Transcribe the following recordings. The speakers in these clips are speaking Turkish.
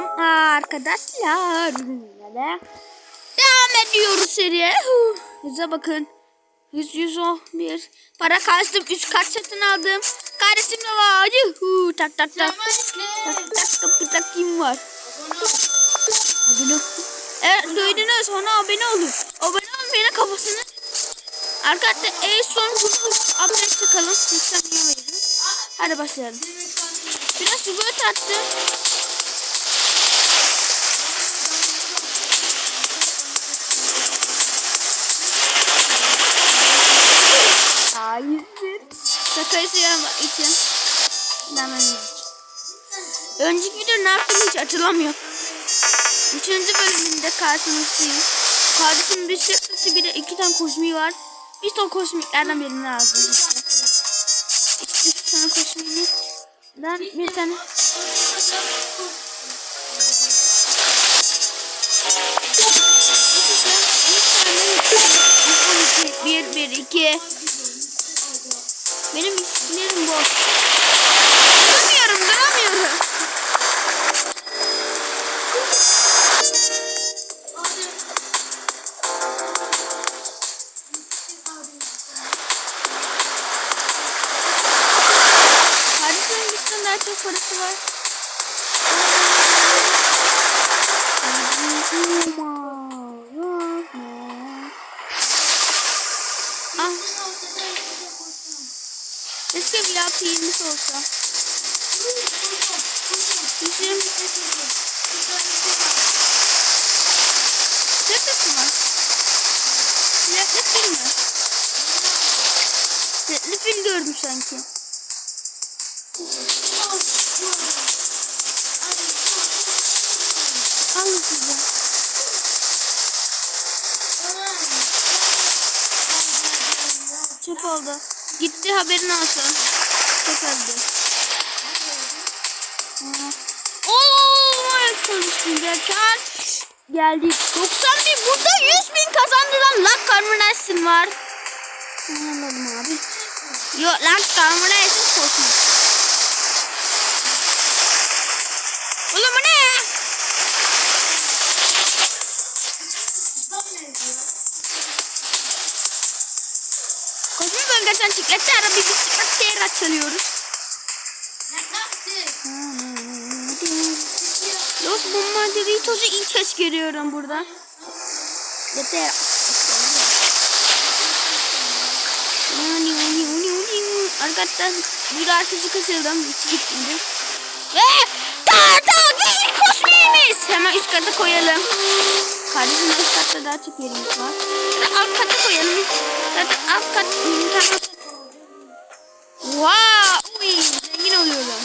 Selam arkadaşlar. Devam ediyoruz seriye. Hıza bakın. 100 111. Para kastım. Üst kat satın aldım. Kardeşim de var. Yuhu. Tak tak tak. Tak tak kapı takayım var. Abone ol. Evet duydunuz. Ona abone olun. Abone olmayana kafasını. Arkadaşlar en son bunu update çıkalım. 80 milyon verelim. Hadi başlayalım. Biraz sübüt attım. Önceki video ne hiç hatırlamıyorum. Üçüncü bölümünde karşınızdayız. Kardeşim bir şey tuttu bir de iki tane kozmiği var. Biz de o kozmiklerden birini aldık işte. İşte üç tane kozmiği. Ben bir tane Bir, bir, iki. Benim isimlerim boş. Parası var. Ah, keşke VIP 20'si olsa. Bizim Teklif mi? Teklif fil mi? Teklif fil gördüm sanki. Alın size. Çöp oldu. Gitti haberin olsun. Çok öldü. Aa. Oo, konuştum derken geldik. 90 bin burada 100 bin kazandıran Luck Carmenas'ın var. Anladım abi. Yok Luck Carmenas'ın kosmik. Oğlum Kosmik bölgesinden çiklette ara bir bisiklet değer açılıyoruz. Los Bombardieros'u ilk kez görüyorum burada. Yeter. Arkadaşlar bir arkası kısıldım. Hiç gitmedi. Ve ta ta bir kosmimiz. Hemen üst kata koyalım. Kardeşim üst katta daha çok yerimiz var. Ya da alt kata koyalım. Zaten alt kat internet. Wow, uy, zengin oluyorum.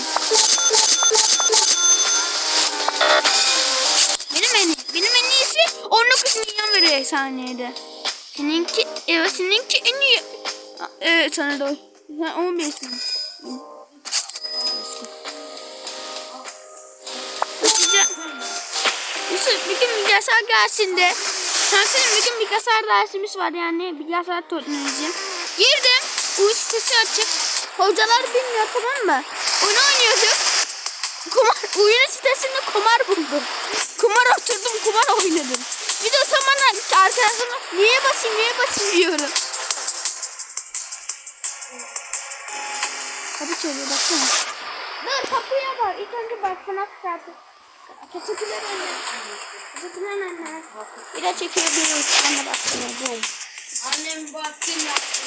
Benim en benim en iyisi 19 milyon veriyor saniyede. Seninki evet seninki en iyi. Evet o. Sen 15 milyon. Yusuf bir bilgisayar gelsin de. Sensin bir gün bilgisayar dersimiz var yani bilgisayar teknoloji. Girdim. Bu sitesi açık. Hocalar bilmiyor tamam mı? Oyun oynuyorduk. Kumar, oyunun sitesinde kumar buldum. Kumar oturdum, kumar oynadım. Bir de o zaman arkadaşlarıma niye basayım, niye basayım diyorum. Kapı çalıyor baksana. Dur kapıya bak. İlk önce baksana çıkartı. Teşekkürler anne. Teşekkürler anne. Bir de çekebiliyoruz. Anne baksana. Boom. Annem baskın yaptı.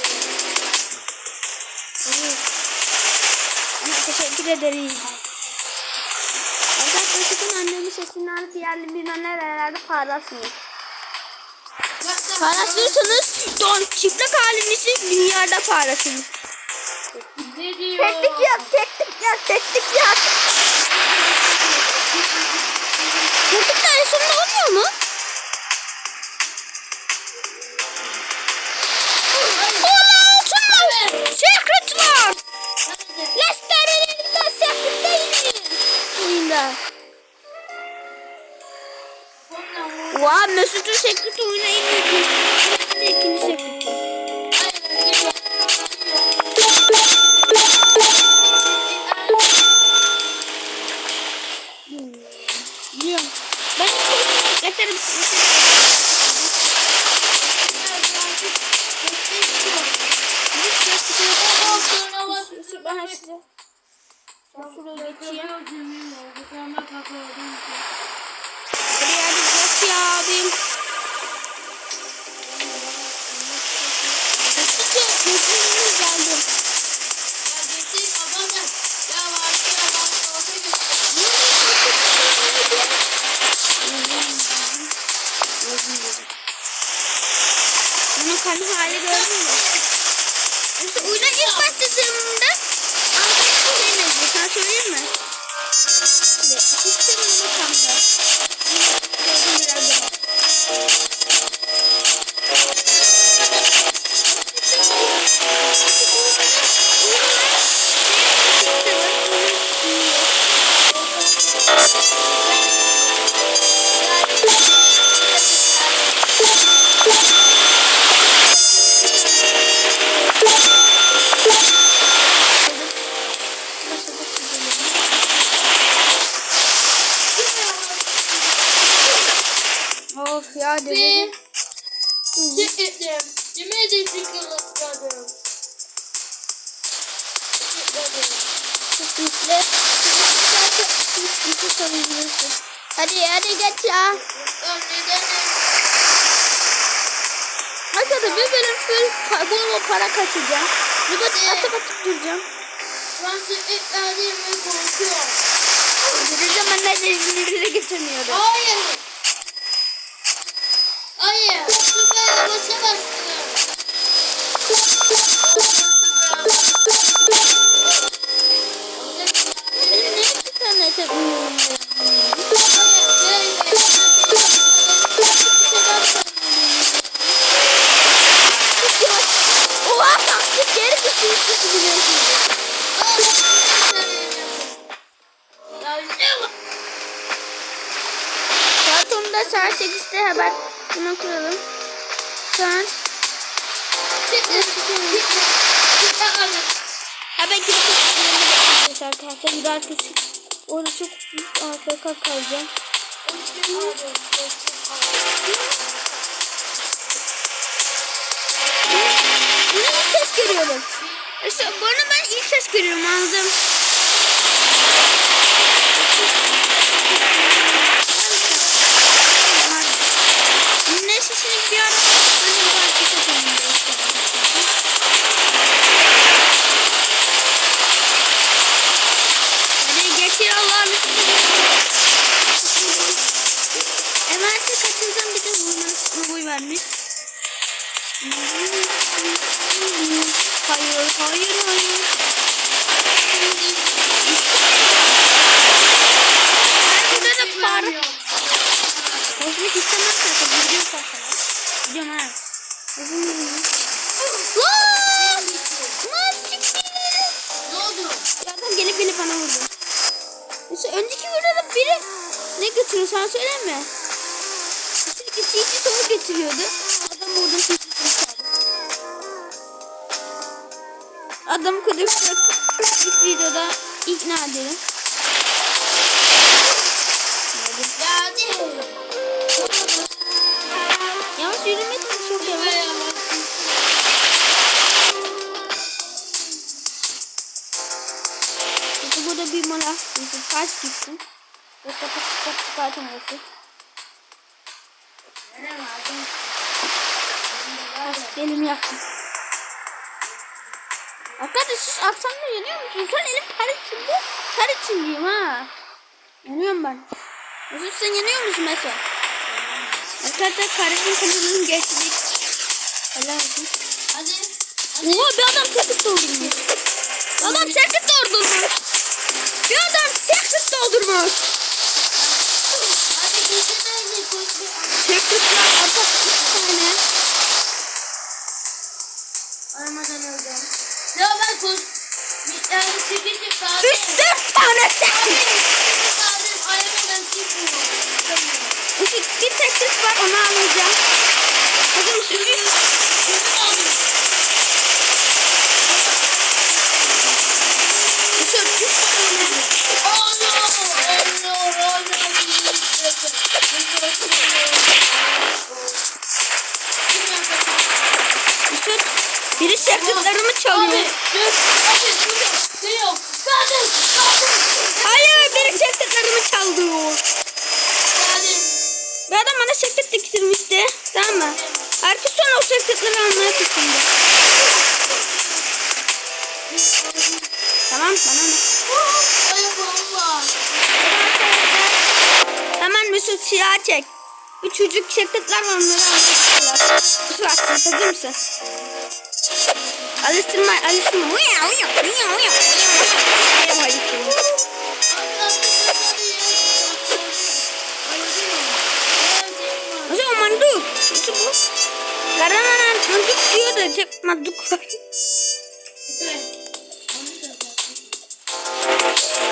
Anne teşekkür ederiz. Arkadaşlar sakın annemin sesini alıp yerli bilmem nerelerde paylaşmayın. Paylaşırsanız don çıplak halinizi dünyada diyor? Teknik yap, teknik yap, teknik yap. Mesut'un secret oyuna inmedi. Nerede ikinci secret? Bisikletleri bisikletleri. Ben size. Ben şuraya geçeyim. Buraya hadi geç ya abim. Bunun kalbi hali gördün mü? Mesela oyuna ilk başladığımda ne diyor? Sana söyleyeyim mi? Hiç sevmem makamda. Gördüm biraz daha. Of ya dedim. Çektim. Yemin ederim sıkıldım. Kesinlikle. Kesinlikle sorabilirsin. Hadi hadi geç ya. Arkadaşlar bir bölüm full bol para kaçacağım. Bir de atıp atıp duracağım. Ben sıkıldım ve korkuyorum. Duracağım ben de zincirleri getirmiyorum. Hayır. Hayır. Süper basamazsın. Benim niye bir tane çekmiyorum? Oha taktik geri nasıl biliyorsunuz? Saat 10'da saat 8'de haber bunu kuralım. Saat Ha ben gidip arkadaşlar. Bir arkadaşım. Orada çok AFK kalacağım. Bunu ilk kez görüyorum. İşte bunu ben ilk kez görüyorum aldım. Neyse şimdi bir ara hani bu arkadaşa Hadi getir Allah'ını Emanete katıldım bir de vurmanız boy vermiş. Hayır, hayır, hayır. Sana söyleyeyim mi? Sürekli çiğ soğuk getiriyordu. Adam oradan çiğ çaldı. Adam kudurtacak. İlk videoda ikna edelim. Yavaş yürümek çok yavaş. Burada bir mola. Bizim kaç gitsin. Yoksa kapı çıkartaması. Elim yaktı. Arkadaş siz akşamda yanıyor musun? Sen elim ter içinde. Ter içindeyim ha. Yanıyorum ben. Mesut sen yanıyor musun Mesut? Arkadaşlar kardeşim kanalını geçtik. Helal olsun. Hadi. Oha bir adam circuit doldurmuş. Adam circuit doldurmuş. Bir adam circuit doldurmuş. Circuit'lar atak iki tane. Aramadan öldüm. Ya ben koş. Bir tane sekiz kaldı. Üç dört tane. Kaldım aramadan çıkmıyor. Işık bir circuit var onu alacağım. Hazır mısın? Üç. Işık üç tane. Oh no! Oh no! Oh no! Geliyor. Katil. Katil. Hayır biri sekretlerimi çaldı. Katil. Bir adam bana sekret diktirmişti. Tamam mı? Herkes sonra o sekretleri almaya peşinde. Tamam bana ne? Ay bomba. Hemen Mesut siyah çek. Bir çocuk sekretler var onları almışlar. Kusura atacağız hazır mısın? Uya uya uya uya uya. Alıştırma. O zaman manduk. Nasıl bu? Karanan manduk diyor da tek var.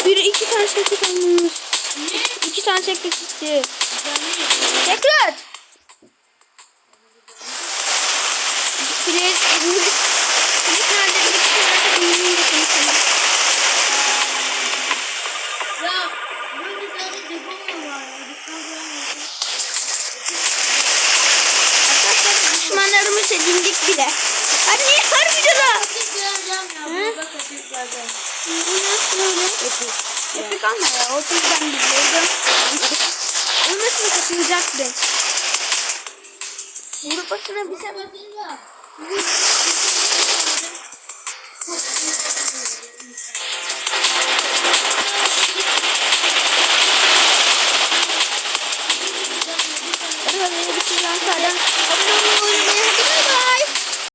Bir iki tane sekret almış. İki tane sekret gitti. Sekret. Filiz, Ama ya. O ben biliyordum. Ölmesine kaçıracaktı. Vurup başına bize Hadi hadi bir şey Ankara'dan. Abone olmayı